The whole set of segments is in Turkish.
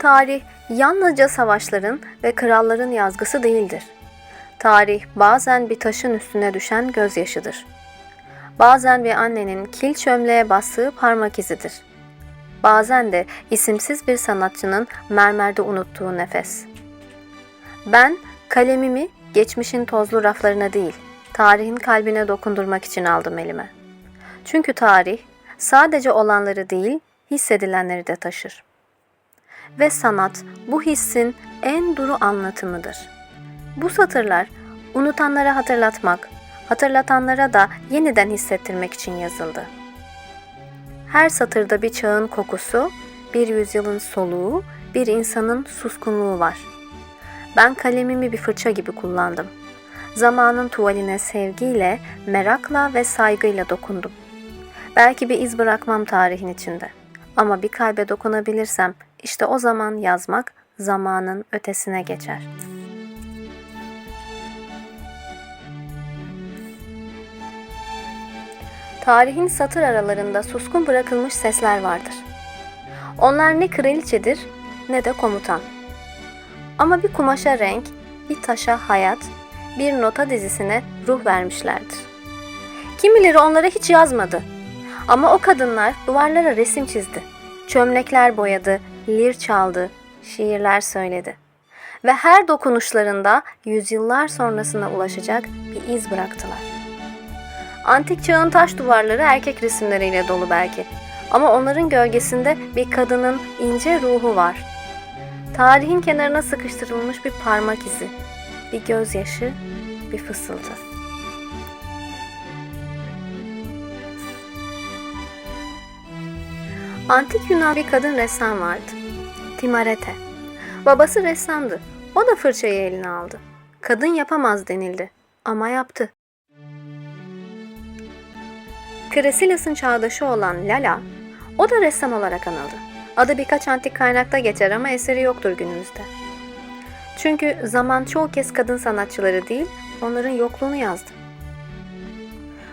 Tarih yalnızca savaşların ve kralların yazgısı değildir. Tarih bazen bir taşın üstüne düşen gözyaşıdır. Bazen bir annenin kil çömleğe bastığı parmak izidir. Bazen de isimsiz bir sanatçının mermerde unuttuğu nefes. Ben kalemimi geçmişin tozlu raflarına değil, tarihin kalbine dokundurmak için aldım elime. Çünkü tarih sadece olanları değil, hissedilenleri de taşır. Ve sanat bu hissin en duru anlatımıdır. Bu satırlar unutanlara hatırlatmak, hatırlatanlara da yeniden hissettirmek için yazıldı. Her satırda bir çağın kokusu, bir yüzyılın soluğu, bir insanın suskunluğu var. Ben kalemimi bir fırça gibi kullandım. Zamanın tuvaline sevgiyle, merakla ve saygıyla dokundum. Belki bir iz bırakmam tarihin içinde. Ama bir kalbe dokunabilirsem işte o zaman yazmak zamanın ötesine geçer. Tarihin satır aralarında suskun bırakılmış sesler vardır. Onlar ne kraliçedir ne de komutan. Ama bir kumaşa renk, bir taşa hayat, bir nota dizisine ruh vermişlerdir. Kimileri onlara hiç yazmadı. Ama o kadınlar duvarlara resim çizdi. Çömlekler boyadı, lir çaldı, şiirler söyledi. Ve her dokunuşlarında yüzyıllar sonrasına ulaşacak bir iz bıraktılar. Antik çağın taş duvarları erkek resimleriyle dolu belki. Ama onların gölgesinde bir kadının ince ruhu var. Tarihin kenarına sıkıştırılmış bir parmak izi, bir gözyaşı, bir fısıltı. Antik Yunan bir kadın ressam vardı. Timarete. Babası ressamdı. O da fırçayı eline aldı. Kadın yapamaz denildi. Ama yaptı. Kresilas'ın çağdaşı olan Lala, o da ressam olarak anıldı. Adı birkaç antik kaynakta geçer ama eseri yoktur günümüzde. Çünkü zaman çoğu kez kadın sanatçıları değil, onların yokluğunu yazdı.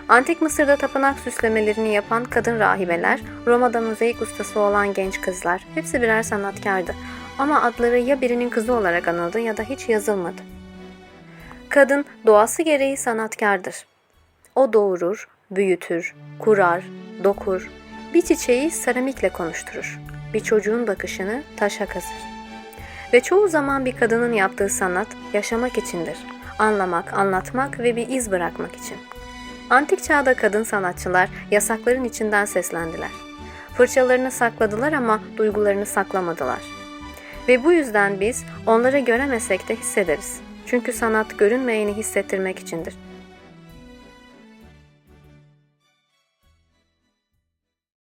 Antik Mısır'da tapınak süslemelerini yapan kadın rahibeler, Roma'da mozaik ustası olan genç kızlar, hepsi birer sanatkardı. Ama adları ya birinin kızı olarak anıldı ya da hiç yazılmadı. Kadın doğası gereği sanatkardır. O doğurur, büyütür, kurar, dokur, bir çiçeği seramikle konuşturur, bir çocuğun bakışını taşa kazır. Ve çoğu zaman bir kadının yaptığı sanat yaşamak içindir, anlamak, anlatmak ve bir iz bırakmak için. Antik çağda kadın sanatçılar yasakların içinden seslendiler. Fırçalarını sakladılar ama duygularını saklamadılar. Ve bu yüzden biz onları göremesek de hissederiz. Çünkü sanat görünmeyeni hissettirmek içindir.